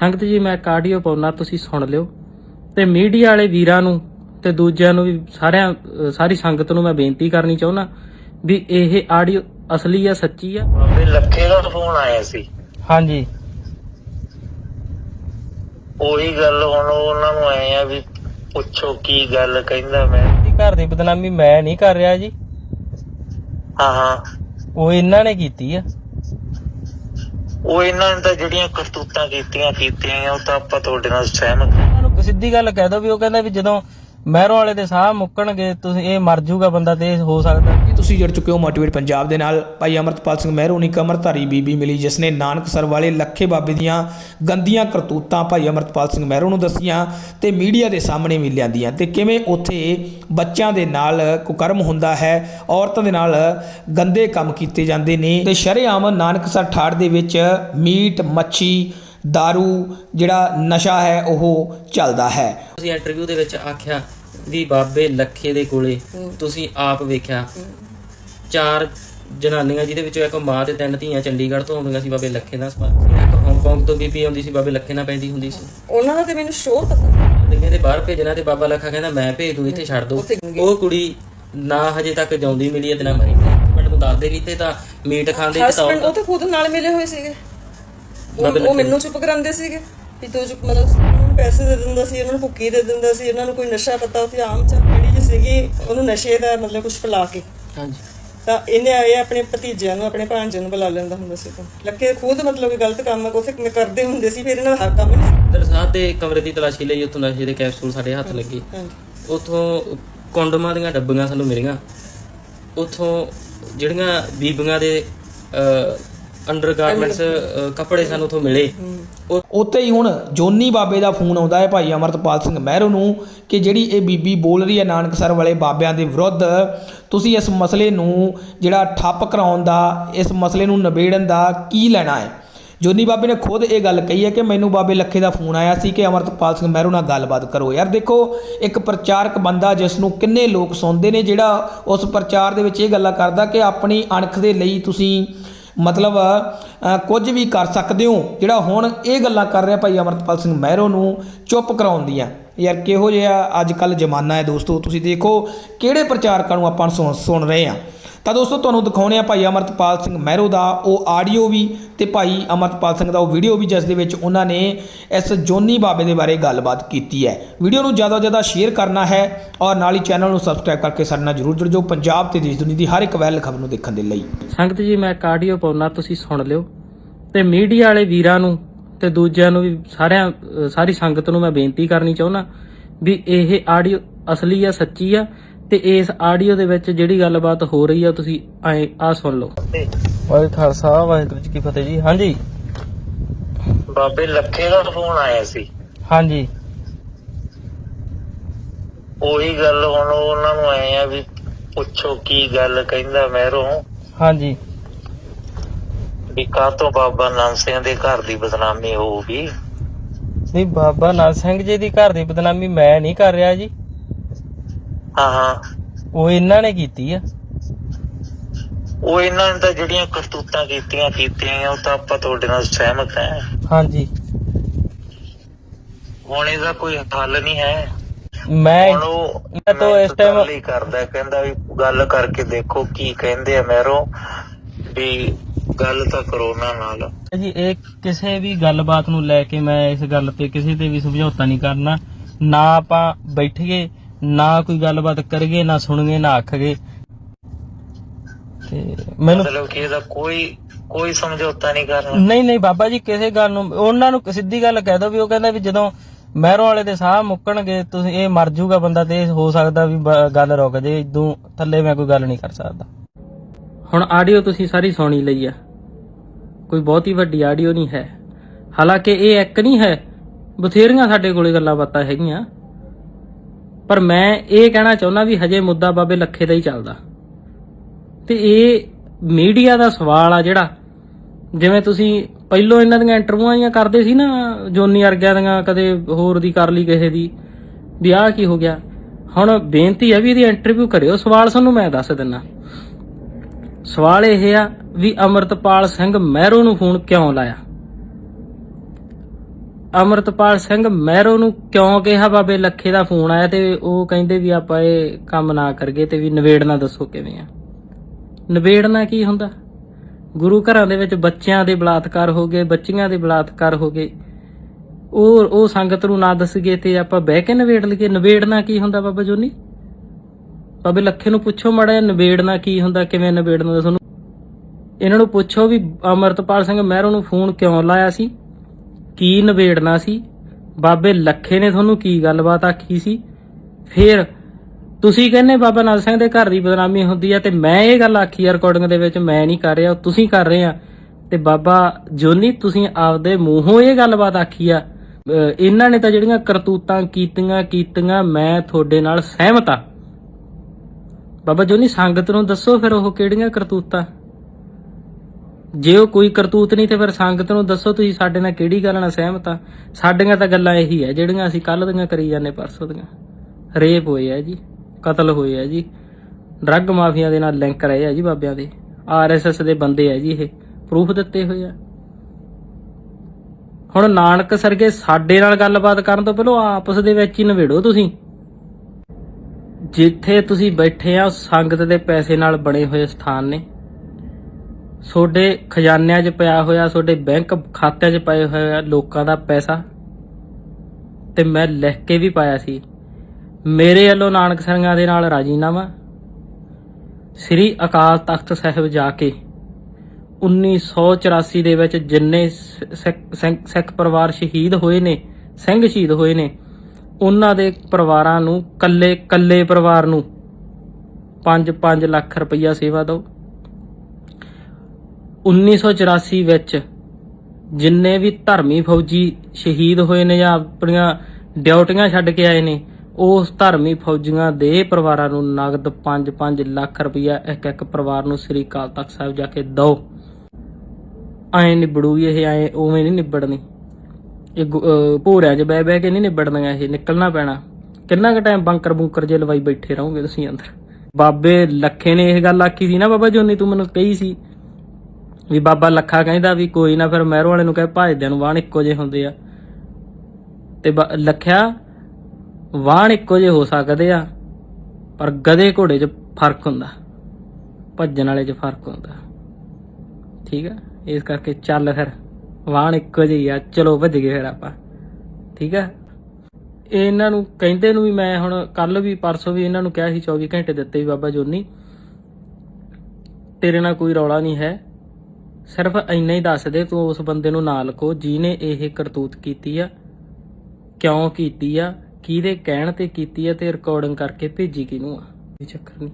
ਸੰਗਤ ਜੀ ਮੈਂ ਕਾਰਡੀਓ ਪਾਉਣਾ ਤੁਸੀਂ ਸੁਣ ਲਿਓ। ਤੇ ਮੀਡੀਆ ਵਾਲੇ ਵੀਰਾਂ ਨੂੰ ਤੇ ਦੂਜਿਆਂ ਨੂੰ ਵੀ ਸਾਰਿਆਂ ਸਾਰੀ ਸੰਗਤ ਨੂੰ ਮੈਂ ਬੇਨਤੀ ਕਰਨੀ ਚਾਹੁੰਦਾ ਵੀ ਇਹ ਆਡੀਓ ਅਸਲੀ ਆ ਸੱਚੀ ਆ। ਬਾਬੇ ਲੱਖੇ ਦਾ ਫੋਨ ਆਇਆ ਸੀ। ਹਾਂਜੀ। ਉਹੀ ਗੱਲ ਹੁਣ ਉਹਨਾਂ ਨੂੰ ਆਏ ਆ ਵੀ ਪੁੱਛੋ ਕੀ ਗੱਲ ਕਹਿੰਦਾ ਮੈਂ। ਘਰ ਦੀ ਬਦਨਾਮੀ ਮੈਂ ਨਹੀਂ ਕਰ ਰਿਹਾ ਜੀ। ਹਾਂ ਹਾਂ। ਉਹ ਇਹਨਾਂ ਨੇ ਕੀਤੀ ਆ। ਉਹ ਇਹਨਾਂ ਨੇ ਤਾਂ ਜਿਹੜੀਆਂ ਕਰਤੂਤਾਂ ਕੀਤੀਆਂ ਕੀਤੀਆਂ ਉਹ ਤਾਂ ਆਪਾਂ ਤੁਹਾਡੇ ਨਾਲ ਸਹਿਮਤ ਉਹਨਾਂ ਨੂੰ ਸਿੱਧੀ ਗੱਲ ਕਹਿ ਦੋ ਵੀ ਉਹ ਕਹਿੰਦਾ ਵੀ ਜਦੋਂ ਮਹਿਰੋਂ ਵਾਲੇ ਦੇ ਸਾਹ ਮੁੱਕਣਗੇ, ਤੁਸੀਂ ਇਹ ਮਰ ਜਾਊਗਾ ਬੰਦਾ ਤੇ ਇਹ ਹੋ ਸਕਦਾ। ਤੁਸੀਂ ਜੁੜ ਚੁੱਕੇ ਹੋ ਮੋਟੀਵੇਟ ਪੰਜਾਬ ਦੇ ਨਾਲ। ਭਾਈ ਅਮਰਤਪਾਲ ਸਿੰਘ ਮਹਿਰੋਂ ਇੱਕ ਅਮਰਧਾਰੀ ਬੀਬੀ ਮਿਲੀ ਜਿਸ ਨੇ ਨਾਨਕਸਰ ਵਾਲੇ ਲੱਖੇ ਬਾਬੇ ਦੀਆਂ ਗੰਦੀਆਂ ਕਰਤੂਤਾਂ ਭਾਈ ਅਮਰਤਪਾਲ ਸਿੰਘ ਮਹਿਰੋਂ ਨੂੰ ਦੱਸੀਆਂ ਤੇ ਮੀਡੀਆ ਦੇ ਸਾਹਮਣੇ ਵੀ ਲਿਆਂਦੀਆਂ। ਤੇ ਕਿਵੇਂ ਉੱਥੇ ਬੱਚਿਆਂ ਦੇ ਨਾਲ ਕੁਕਰਮ ਹੁੰਦਾ ਹੈ ਔਰਤਾਂ ਦੇ ਨਾਲ ਗੰਦੇ ਕੰਮ ਕੀਤੇ ਜਾਂਦੇ ਨੇ। ਤੇ ਸ਼ਰੇਆਮ ਨਾਨਕਸਰ ਠਾੜ ਦੇ ਵਿੱਚ ਮੀਟ ਮੱਛੀ दारू ਜਿਹੜਾ ਨਸ਼ਾ ਹੈ ਉਹ ਚੱਲਦਾ ਹੈ। ਤੁਸੀਂ ਇੰਟਰਵਿਊ ਦੇ ਵਿੱਚ ਆਖਿਆ ਵੀ ਬਾਬੇ ਲੱਖੇ ਦੇ ਕੋਲੇ ਤੁਸੀਂ ਆਪ ਵੇਖਿਆ। ਚਾਰ ਜਨਾਨੀਆਂ ਜਿਹਦੇ ਵਿੱਚੋਂ ਇੱਕ ਮਾਂ ਤੇ ਤਿੰਨ ਧੀਆਂ ਚੰਡੀਗੜ੍ਹ ਤੋਂ ਆਉਂਦੀਆਂ ਸੀ ਬਾਬੇ ਲੱਖੇ ਨਾਲ ਸੰਬੰਧ ਸੀ ਇੱਕ ਹਾਂਗਕਾਂਗ ਤੋਂ ਬੀਬੀ ਆਉਂਦੀ ਸੀ ਬਾਬੇ ਲੱਖੇ ਨਾਲ ਪੈਂਦੀ ਹੁੰਦੀ ਸੀ। ਉਹਨਾਂ ਦਾ ਤੇ ਮੈਨੂੰ ਸ਼ੋਅ ਪਤਾ ਕਹਿੰਦੇ ਬਾਹਰ ਭੇਜਣਾ ਤੇ ਬਾਬਾ ਲੱਖਾ ਕਹਿੰਦਾ ਮੈਂ ਭੇਜ ਦੂੰ ਇੱਥੇ ਛੱਡ ਦੋ। ਉਹ ਕੁੜੀ ਨਾ ਹਜੇ ਤੱਕ ਜਿਉਂਦੀ ਮਿਲੀ ਤੇ ਨਾ ਮਰੀ। ਬਟ ਨੂੰ ਦੱਸਦੇ ਵੀ ਤੇ ਤਾਂ ਮੀਟ ਖਾਂਦੇ ਤੇ ਤਾਂ ਉਹ ਤੇ ਖੁਦ ਨਾਲ ਮਿਲੇ ਹੋਏ ਸੀਗੇ। ਉਹ ਮੈਨੂੰ ਚੁੱਪ ਕਰਾਉਂਦੇ ਸੀਗੇ ਵੀ ਤੂੰ ਚੁੱਪ ਮਤਲਬ ਪੈਸੇ ਦੇ ਦਿੰਦਾ ਸੀ ਉਹਨਾਂ ਨੂੰ ਭੁੱਕੀ ਦੇ ਦਿੰਦਾ ਸੀ ਉਹਨਾਂ ਨੂੰ ਕੋਈ ਨਸ਼ਾ ਪਤਾ ਉੱਥੇ ਆਮ ਚ ਜਿਹੜੀ ਜਿਹੀ ਸੀਗੀ ਉਹਨੂੰ ਨਸ਼ੇ ਦਾ ਮਤਲਬ ਕੁਝ ਪਿਲਾ ਕੇ। ਹਾਂਜੀ। ਤਾਂ ਇਹਨੇ ਆਏ ਆਪਣੇ ਭਤੀਜਿਆਂ ਨੂੰ ਆਪਣੇ ਭਾਂਜੇ ਨੂੰ ਬੁਲਾ ਲੈਂਦਾ ਹੁੰਦਾ ਸੀ ਤਾਂ। ਲੱਕੇ ਖੁਦ ਮਤਲਬ ਕਿ ਗਲਤ ਕੰਮ ਉੱਥੇ ਕਰਦੇ ਹੁੰਦੇ ਸੀ ਫਿਰ ਇਹਨਾਂ ਦਾ ਹੱਕ ਕੰਮ ਨਹੀਂ ਸੀ। ਦਰਸਾਤ ਦੇ ਕਮਰੇ ਦੀ ਤਲਾਸ਼ੀ ਲਈ ਉੱਥੋਂ ਨਸ਼ੇ ਦੇ ਕੈਪਸੂਲ ਸਾਡੇ ਹੱਥ ਲੱਗੇ। ਉਥੋਂ ਕੰਡੋਮਾਂ ਦੀਆਂ ਡੱਬੀਆਂ ਸਾਨੂੰ ਮਿਲੀਆਂ। ਉਥੋਂ ਜਿਹੜੀਆਂ ਬੀਬੀਆਂ ਦੇ ਅੰਡਰਗਾਰਮੈਂਟਸ ਕੱਪੜੇ ਸਾਨੂੰ ਉਥੋਂ ਮਿਲੇ। ਉੱਥੇ ਹੀ ਹੁਣ ਜੋਨੀ ਬਾਬੇ ਦਾ ਫੋਨ ਆਉਂਦਾ ਹੈ ਭਾਈ ਅਮਰਤਪਾਲ ਸਿੰਘ ਮਹਿਰੋ ਨੂੰ ਕਿ ਜਿਹੜੀ ਇਹ ਬੀਬੀ ਬੋਲ ਰਹੀ ਹੈ ਨਾਨਕਸਰ ਵਾਲੇ ਬਾਬਿਆਂ ਦੇ ਵਿਰੁੱਧ, ਤੁਸੀਂ ਇਸ ਮਸਲੇ ਨੂੰ ਜਿਹੜਾ ਠੱਪ ਕਰਾਉਣ ਦਾ, ਇਸ ਮਸਲੇ ਨੂੰ ਨਿਬੇੜਨ ਦਾ ਕੀ ਲੈਣਾ ਹੈ? ਜੋਨੀ ਬਾਬੇ ਨੇ ਖੁਦ ਇਹ ਗੱਲ ਕਹੀ ਹੈ ਕਿ ਮੈਨੂੰ ਬਾਬੇ ਲੱਖੇ ਦਾ ਫੋਨ ਆਇਆ ਸੀ ਕਿ ਅਮਰਤਪਾਲ ਸਿੰਘ ਮਹਿਰੂ ਨਾਲ ਗੱਲਬਾਤ ਕਰੋ। ਯਾਰ ਦੇਖੋ, ਇੱਕ ਪ੍ਰਚਾਰਕ ਬੰਦਾ ਜਿਸ ਨੂੰ ਕਿੰਨੇ ਲੋਕ ਸੁਣਦੇ ਨੇ, ਜਿਹੜਾ ਉਸ ਪ੍ਰਚਾਰ ਦੇ ਵਿੱਚ ਇਹ ਗੱਲਾਂ ਕਰਦਾ ਕਿ ਆਪਣੀ ਅਣਖ ਦੇ ਲਈ ਤੁਸੀਂ ਮਤਲਬ ਕੁਝ ਵੀ ਕਰ ਸਕਦੇ ਹੋ, ਜਿਹੜਾ ਹੁਣ ਇਹ ਗੱਲਾਂ ਕਰ ਰਿਹਾ ਭਾਈ ਅਮਰਤਪਾਲ ਸਿੰਘ ਮਹਿਰੋ ਨੂੰ ਚੁੱਪ ਕਰਾਉਣ ਦੀਆਂ। ਯਾਰ, ਕਿਹੋ ਜਿਹਾ ਅੱਜ ਕੱਲ ਜ਼ਮਾਨਾ ਹੈ ਦੋਸਤੋ, ਤੁਸੀਂ ਦੇਖੋ ਕਿਹੜੇ ਪ੍ਰਚਾਰਕਾਂ ਨੂੰ ਆਪਾਂ ਸੁਣ ਸੁਣ ਰਹੇ ਹਾਂ। ਤਾਂ ਦੋਸਤੋ, ਤੁਹਾਨੂੰ ਦਿਖਾਉਣੇ ਆ ਭਾਈ ਅਮਰਤਪਾਲ ਸਿੰਘ ਮਹਿਰੋ ਦਾ, ਉਹ ਆਡੀਓ ਵੀ ਤੇ ਭਾਈ ਅਮਰਤਪਾਲ ਸਿੰਘ ਦਾ ਉਹ ਵੀਡੀਓ ਵੀ, ਜਿਸ ਦੇ ਵਿੱਚ ਉਹਨਾਂ ਨੇ ਇਸ ਜੋਨੀ ਬਾਬੇ ਦੇ ਬਾਰੇ ਗੱਲਬਾਤ ਕੀਤੀ ਹੈ। ਵੀਡੀਓ ਨੂੰ ਜ਼ਿਆਦਾ ਤੋਂ ਜ਼ਿਆਦਾ ਸ਼ੇਅਰ ਕਰਨਾ ਹੈ ਔਰ ਨਾਲ ਹੀ ਚੈਨਲ ਨੂੰ ਸਬਸਕ੍ਰਾਈਬ ਕਰਕੇ ਸਾਡੇ ਨਾਲ ਜਰੂਰ ਜੁੜ ਜਾਓ ਪੰਜਾਬ ਤੇ ਦੇਸ਼ ਦੁਨੀਆ ਦੀ ਹਰ ਇੱਕ ਵੈਲ ਖਬਰ ਨੂੰ ਦੇਖਣ ਦੇ ਲਈ। ਸੰਗਤ ਜੀ, ਮੈਂ ਆਡੀਓ ਪਾਉਣਾ ਤੁਸੀਂ ਸੁਣ ਲਿਓ। ਤੇ ਮੀਡੀਆ ਵਾਲੇ ਵੀਰਾਂ ਨੂੰ ਤੇ ਦੂਜਿਆਂ ਨੂੰ ਵੀ ਸਾਰਿਆਂ ਸਾਰੀ ਸੰਗਤ ਨੂੰ ਮੈਂ ਬੇਨਤੀ ਕਰਨੀ ਚਾਹੁੰਦਾ ਵੀ ਇਹ ਆਡੀਓ ਅਸਲੀ ਆ, ਸੱਚੀ ਆ। ਤੇ ਇਸ ਆਡੀਓ ਦੇ ਵਿੱਚ ਜਿਹੜੀ ਗੱਲਬਾਤ ਹੋ ਰਹੀ ਆ ਤੁਸੀਂ ਐ ਆ ਸੁਣ ਲਓ। ਵਾਹਿਗੁਰੂ ਖਾਲਸਾ ਵਾਹਿਗੁਰੂ ਜੀ ਕੀ ਫਤਿਹ ਜੀ। ਹਾਂਜੀ। ਬਾਬੇ ਲੱਖੇ ਦਾ ਫੋਨ ਆਇਆ ਸੀ। ਹਾਂਜੀ। ਉਹੀ ਗੱਲ ਹੁਣ ਉਹਨਾਂ ਨੂੰ ਆਏ ਆ ਵੀ ਪੁੱਛੋ ਕੀ ਗੱਲ ਕਹਿੰਦਾ ਮਹਿਰੋਂ। ਹਾਂਜੀ। ਵੀ ਕਾਹ ਤੋਂ ਬਾਬਾ ਨਾਨਕ ਸਿੰਘ ਦੇ ਘਰ ਦੀ ਬਦਨਾਮੀ ਹੋਊਗੀ? ਨਹੀਂ ਬਾਬਾ ਨਾਨਕ ਸਿੰਘ ਜੀ ਦੀ ਘਰ ਦੀ ਬਦਨਾਮੀ ਮੈਂ ਨਹੀਂ ਕਰ ਰਿਹਾ ਜੀ। ਹਾਂ ਹਾਂ। ਉਹ ਇਹਨਾਂ ਨੇ ਕੀਤੀ ਆ? ਉਹ ਇਹਨਾਂ ਨੇ ਤਾਂ ਜਿਹੜੀਆਂ ਕਰਤੂਤਾਂ ਕੀਤੀਆਂ ਕੀਤੀਆਂ ਉਹ ਤਾਂ ਆਪਾਂ ਤੁਹਾਡੇ ਨਾਲ ਸਹਿਮਤ ਹੈ। ਹਾਂਜੀ। ਹੁਣ ਇਹਦਾ ਕੋਈ ਹੱਲ ਨਹੀਂ ਹੈ। ਮੈਂ ਹੁਣ ਉਹ ਮੈਂ ਤਾਂ ਇਸ time- ਗੱਲ ਹੀ ਕਰਦਾ ਕਹਿੰਦਾ ਵੀ ਗੱਲ ਕਰਕੇ ਦੇਖੋ ਕੀ ਕਹਿੰਦੇ ਆ ਮਹਿਰੋਂ ਵੀ ਗੱਲ ਤਾਂ ਕਰੋ ਉਹਨਾਂ ਨਾਲ। ਜੀ ਇਹ ਕਿਸੇ ਵੀ ਗੱਲਬਾਤ ਨੂੰ ਲੈ ਕੇ ਮੈਂ ਇਸ ਗੱਲ ਤੇ ਕਿਸੇ ਤੇ ਵੀ ਸਮਝੌਤਾ ਨਹੀਂ ਕਰਨਾ। ਨਾ ਆਪਾਂ ਬੈਠੀਏ ਨਾ ਕੋਈ ਗੱਲਬਾਤ ਕਰੀਏ ਨਾ ਸੁਣੀਏ ਨਾ ਆਖਗੇ। ਤੇ ਮੈਨੂੰ ਮਤਲਬ ਕਿ ਇਹਦਾ ਕੋਈ ਕੋਈ ਸਮਝੌਤਾ ਨਹੀਂ ਕਰਨਾ। ਨਹੀਂ ਨਹੀਂ ਬਾਬਾ ਜੀ ਕਿਸੇ ਗੱਲ ਨੂੰ ਉਹਨਾਂ ਨੂੰ ਸਿੱਧੀ ਗੱਲ ਕਹਿ ਦੋ ਵੀ ਉਹ ਕਹਿੰਦਾ ਵੀ ਜਦੋਂ ਮਹਿਰੋਂ ਵਾਲੇ ਦੇ ਸਾਹ ਮੁੱਕਣਗੇ ਤੁਸੀਂ ਇਹ ਮਰ ਜਾਊਗਾ ਬੰਦਾ ਤੇ ਇਹ ਹੋ ਸਕਦਾ ਵੀ ਗੱਲ ਰੁਕ ਜੇ ਇਦੋਂ ਥੱਲੇ ਮੈਂ ਕੋਈ ਗੱਲ ਨਹੀਂ ਕਰ ਸਕਦਾ। ਹੁਣ ਆਡੀਓ ਤੁਸੀਂ ਸਾਰੀ ਸੁਣੀ ਲਈ ਆ। ਕੋਈ ਬਹੁਤੀ ਵੱਡੀ ਆਡੀਓ ਨਹੀਂ ਹੈ। ਹਾਲਾਂਕਿ ਇਹ ਇੱਕ ਨਹੀਂ ਹੈ ਬਥੇਰੀਆਂ ਸਾਡੇ ਕੋਲੇ ਗੱਲਾਂ ਬਾਤਾਂ ਹੈਗੀਆਂ। ਪਰ ਮੈਂ ਇਹ ਕਹਿਣਾ ਚਾਹੁੰਦਾ ਵੀ ਹਜੇ ਮੁੱਦਾ ਬਾਬੇ ਲੱਖੇ ਦਾ ਹੀ ਚੱਲਦਾ। ਤੇ ਇਹ ਮੀਡੀਆ ਦਾ ਸਵਾਲ ਆ ਜਿਹੜਾ, ਜਿਵੇਂ ਤੁਸੀਂ ਪਹਿਲੋਂ ਇਹਨਾਂ ਦੀਆਂ ਇੰਟਰਵਿਊਆਂ ਆਈਆਂ ਕਰਦੇ ਸੀ ਨਾ, ਜੋਨੀ ਵਰਗਿਆਂ ਦੀਆਂ, ਕਦੇ ਹੋਰ ਦੀ ਕਰ ਲਈ ਕਿਸੇ ਦੀ, ਵੀ ਆਹ ਕੀ ਹੋ ਗਿਆ। ਹੁਣ ਬੇਨਤੀ ਹੈ ਵੀ ਇਹਦੀ ਇੰਟਰਵਿਊ ਕਰਿਓ। ਸਵਾਲ ਤੁਹਾਨੂੰ ਮੈਂ ਦੱਸ ਦਿੰਨਾ। ਸਵਾਲ ਇਹ ਆ ਵੀ ਅਮਰਤਪਾਲ ਸਿੰਘ ਮਹਿਰੋ ਨੂੰ ਫੋਨ ਕਿਉਂ ਲਾਇਆ? ਅਮਰਤਪਾਲ ਸਿੰਘ ਮਹਿਰੋ ਨੂੰ ਕਿਉਂ ਕਿਹਾ? ਬਾਬੇ ਲੱਖੇ ਦਾ ਫੋਨ ਆਇਆ ਤੇ ਉਹ ਕਹਿੰਦੇ ਵੀ ਆਪਾਂ ਇਹ ਕੰਮ ਨਾ ਕਰਗੇ ਤੇ ਵੀ ਨਿਬੇੜਨਾ ਦੱਸੋ ਕਿਵੇਂ ਆ। ਨਿਬੇੜਨਾ ਕੀ ਹੁੰਦਾ? ਗੁਰੂ ਘਰਾਂ ਦੇ ਵਿੱਚ ਬੱਚਿਆਂ ਦੇ ਬਲਾਤਕਾਰ ਹੋ ਗਏ, ਬੱਚੀਆਂ ਦੇ ਬਲਾਤਕਾਰ ਹੋ ਗਏ। ਉਹ ਉਹ ਸੰਗਤ ਨੂੰ ਨਾ ਦੱਸਗੇ ਤੇ ਆਪਾਂ ਬਹਿ ਕੇ ਨਿਬੇੜ ਲਈਏ। ਨਿਬੇੜਨਾ ਕੀ ਹੁੰਦਾ ਬਾਬਾ ਜੋਨੀ? ਬਾਬੇ ਲੱਖੇ ਨੂੰ ਪੁੱਛੋ ਮੜਾ ਨਿਬੇੜਨਾ ਕੀ ਹੁੰਦਾ, ਕਿਵੇਂ ਨਿਬੇੜਨਾ ਤੁਹਾਨੂੰ ਇਹਨਾਂ ਨੂੰ ਪੁੱਛੋ ਵੀ ਅਮਰਤਪਾਲ ਸਿੰਘ ਮਹਿਰੋ ਨੂੰ ਫੋਨ ਕਿਉਂ ਲਾਇਆ ਸੀ? ਕੀ ਨਿਬੇੜਨਾ ਸੀ? ਬਾਬੇ ਲੱਖੇ ਨੇ ਤੁਹਾਨੂੰ ਕੀ ਗੱਲਬਾਤ ਆਖੀ ਸੀ? ਫਿਰ ਤੁਸੀਂ ਕਹਿੰਦੇ ਬਾਬਾ ਨਾਨਕ ਸਿੰਘ ਦੇ ਘਰ ਦੀ ਬਦਨਾਮੀ ਹੁੰਦੀ ਆ ਤੇ ਮੈਂ ਇਹ ਗੱਲ ਆਖੀ ਆ ਰਿਕਾਰਡਿੰਗ ਦੇ ਵਿੱਚ, ਮੈਂ ਨਹੀਂ ਕਰ ਰਿਹਾ ਉਹ ਤੁਸੀਂ ਕਰ ਰਹੇ ਆ। ਤੇ ਬਾਬਾ ਜੋਨੀ, ਤੁਸੀਂ ਆਪਦੇ ਮੂੰਹੋਂ ਇਹ ਗੱਲਬਾਤ ਆਖੀ ਆ। ਇਹਨਾਂ ਨੇ ਤਾਂ ਜਿਹੜੀਆਂ ਕਰਤੂਤਾਂ ਕੀਤੀਆਂ ਕੀਤੀਆਂ, ਮੈਂ ਤੁਹਾਡੇ ਨਾਲ ਸਹਿਮਤ ਆ। ਬਾਬਾ ਜੋਨੀ, ਸੰਗਤ ਨੂੰ ਦੱਸੋ ਫਿਰ ਉਹ ਕਿਹੜੀਆਂ ਕਰਤੂਤਾਂ? ਜੇ ਉਹ ਕੋਈ ਕਰਤੂਤ ਨਹੀਂ ਤੇ ਫਿਰ ਸੰਗਤ ਨੂੰ ਦੱਸੋ ਤੁਸੀਂ ਸਾਡੇ ਨਾਲ ਕਿਹੜੀ ਗੱਲ ਨਾਲ ਸਹਿਮਤ ਆ? ਸਾਡੀਆਂ ਤਾਂ ਗੱਲਾਂ ਇਹੀ ਆ, ਜਿਹੜੀਆਂ ਅਸੀਂ ਕੱਲ ਦੀਆਂ ਕਰੀ ਜਾਂਦੇ, ਪਰਸੋਂ ਦੀਆਂ। ਰੇਪ ਹੋਏ ਆ ਜੀ, ਕਤਲ ਹੋਏ ਆ ਜੀ ਡਰੱਗ ਮਾਫੀਆ ਦੇ ਨਾਲ ਲਿੰਕ ਰਹੇ ਆ ਜੀ ਬਾਬਿਆਂ ਦੇ। ਆਰਐਸਐਸ ਦੇ ਬੰਦੇ ਆ ਜੀ ਇਹ ਪ੍ਰੂਫ ਦਿੱਤੇ ਹੋਏ ਆ। ਹੁਣ ਨਾਨਕ ਸਰਗੇ ਸਾਡੇ ਨਾਲ ਗੱਲਬਾਤ ਕਰਨ ਤੋਂ ਪਹਿਲਾਂ ਆਪਸ ਦੇ ਵਿੱਚ ਹੀ ਨਵੇੜੋ ਤੁਸੀਂ। ਜਿੱਥੇ ਤੁਸੀਂ ਬੈਠੇ ਆ ਸੰਗਤ ਦੇ ਪੈਸੇ ਨਾਲ ਬਣੇ ਹੋਏ ਸਥਾਨ ਨੇ। ਤੁਹਾਡੇ ਖਜ਼ਾਨਿਆਂ 'ਚ ਪਿਆ ਹੋਇਆ ਤੁਹਾਡੇ ਬੈਂਕ ਖਾਤਿਆਂ 'ਚ ਪਏ ਹੋਇਆ ਲੋਕਾਂ ਦਾ ਪੈਸਾ ਤੇ ਮੈਂ ਲਿਖ ਕੇ ਵੀ ਪਾਇਆ ਸੀ। ਮੇਰੇ ਵੱਲੋਂ ਨਾਨਕ ਸਿੰਘਾਂ ਦੇ ਨਾਲ ਰਾਜੀਨਾਮਾ। ਸ੍ਰੀ ਅਕਾਲ ਤਖਤ ਸਾਹਿਬ ਜਾ ਕੇ 1984 ਦੇ ਵਿੱਚ ਜਿੰਨੇ ਸ- ਸਿੱਖ- ਸਿੱਖ ਸਿੱਖ ਪਰਿਵਾਰ ਸ਼ਹੀਦ ਹੋਏ ਨੇ, ਸਿੰਘ ਸ਼ਹੀਦ ਹੋਏ ਨੇ, ਉਹਨਾਂ ਦੇ ਪਰਿਵਾਰਾਂ ਨੂੰ, ਕੱਲੇ ਕੱਲੇ ਪਰਿਵਾਰ ਨੂੰ 5-5 ਲੱਖ ਰੁਪਈਆ ਸੇਵਾ ਦਿਓ। 1984 ਵਿੱਚ ਜਿੰਨੇ ਵੀ ਧਰਮੀ ਫੌਜੀ ਸ਼ਹੀਦ ਹੋਏ ਨੇ ਜਾਂ ਆਪਣੀਆਂ ਡਿਊਟੀਆਂ ਛੱਡ ਕੇ ਆਏ ਨੇ, ਉਸ ਧਰਮੀ ਫੌਜੀਆਂ ਦੇ ਪਰਿਵਾਰਾਂ ਨੂੰ ਨਗਦ 5-5 ਲੱਖ ਰੁਪਈਆ ਇੱਕ ਇੱਕ ਪਰਿਵਾਰ ਨੂੰ ਸ੍ਰੀ ਅਕਾਲ ਤਖਤ ਸਾਹਿਬ ਜਾ ਕੇ ਦਿਓ। ਐ ਨਿਬੜੂਗੀ ਇਹ ਐ ਉਵੇਂ ਨਹੀਂ ਨਿਬੜਨੀ। ਇਹ ਗੁ- ਅਹ ਭੋਰਿਆਂ 'ਚ ਬਹਿ ਬਹਿ ਕੇ ਨਹੀਂ ਨਿਬੜਨੀਆਂ ਇਹ, ਨਿਕਲਣਾ ਪੈਣਾ। ਕਿੰਨਾ ਕੁ ਟਾਈਮ ਬੰਕਰ ਬੁੰਕਰ ਜੇ ਲਵਾਈ ਬੈਠੇ ਰਹੋਗੇ ਤੁਸੀਂ ਅੰਦਰ? ਬਾਬੇ ਲੱਖੇ ਨੇ ਇਹ ਗੱਲ ਆਖੀ ਸੀ ਨਾ ਬਾਬਾ ਜੋਨੀ ਤੂੰ ਮੈਨੂੰ ਕਹੀ ਸੀ ਵੀ ਬਾਬਾ ਲੱਖਾ ਕਹਿੰਦਾ ਵੀ ਕੋਈ ਨਾ ਫਿਰ ਮਹਿਰੋ ਵਾਲੇ ਨੂੰ ਕਹੇ ਭਾਜਦਿਆਂ ਨੂੰ ਵਾਣ ਇੱਕੋ ਜਿਹੇ ਹੁੰਦੇ ਆ। ਤੇ ਬਾ- ਲੱਖਿਆ ਵਾਣ ਇੱਕੋ ਜਿਹੇ ਹੋ ਸਕਦੇ ਆ, ਪਰ ਗਧੇ ਘੋੜੇ 'ਚ ਫ਼ਰਕ ਹੁੰਦਾ। ਭੱਜਣ ਵਾਲੇ 'ਚ ਫ਼ਰਕ ਹੁੰਦਾ। ਠੀਕ ਆ? ਇਸ ਕਰਕੇ ਚੱਲ ਫਿਰ, ਵਾਣ ਇੱਕੋ ਜਿਹੀ ਆ। ਚਲੋ ਭੱਜ ਗਏ ਫਿਰ ਆਪਾਂ। ਠੀਕ ਆ? ਇਹਨਾਂ ਨੂੰ ਕਹਿੰਦੇ ਨੂੰ ਵੀ ਮੈਂ ਹੁਣ ਕੱਲ ਵੀ ਪਰਸੋਂ ਵੀ ਇਹਨਾਂ ਨੂੰ ਕਿਹਾ ਸੀ 24 ਘੰਟੇ ਦਿੱਤੇ ਵੀ ਬਾਬਾ ਜੋਨੀ। ਤੇਰੇ ਨਾਲ ਕੋਈ ਰੌਲਾ ਨਹੀਂ ਹੈ। ਸਿਰਫ ਇੰਨਾ ਹੀ ਦੱਸ ਦੇ, ਤੂੰ ਉਸ ਬੰਦੇ ਨੂੰ ਨਾਲ ਕੋ ਜਿਹਨੇ ਇਹ ਕਰਤੂਤ ਕੀਤੀ ਆ, ਕਿਉਂ ਕੀਤੀ ਆ, ਕਿਹਦੇ ਕਹਿਣ ਤੇ ਕੀਤੀ ਆ ਤੇ ਰਿਕਾਰਡਿੰਗ ਕਰਕੇ ਭੇਜੀ ਕਿਹਨੂੰ ਆ? ਕੋਈ ਚੱਕਰ ਨਹੀਂ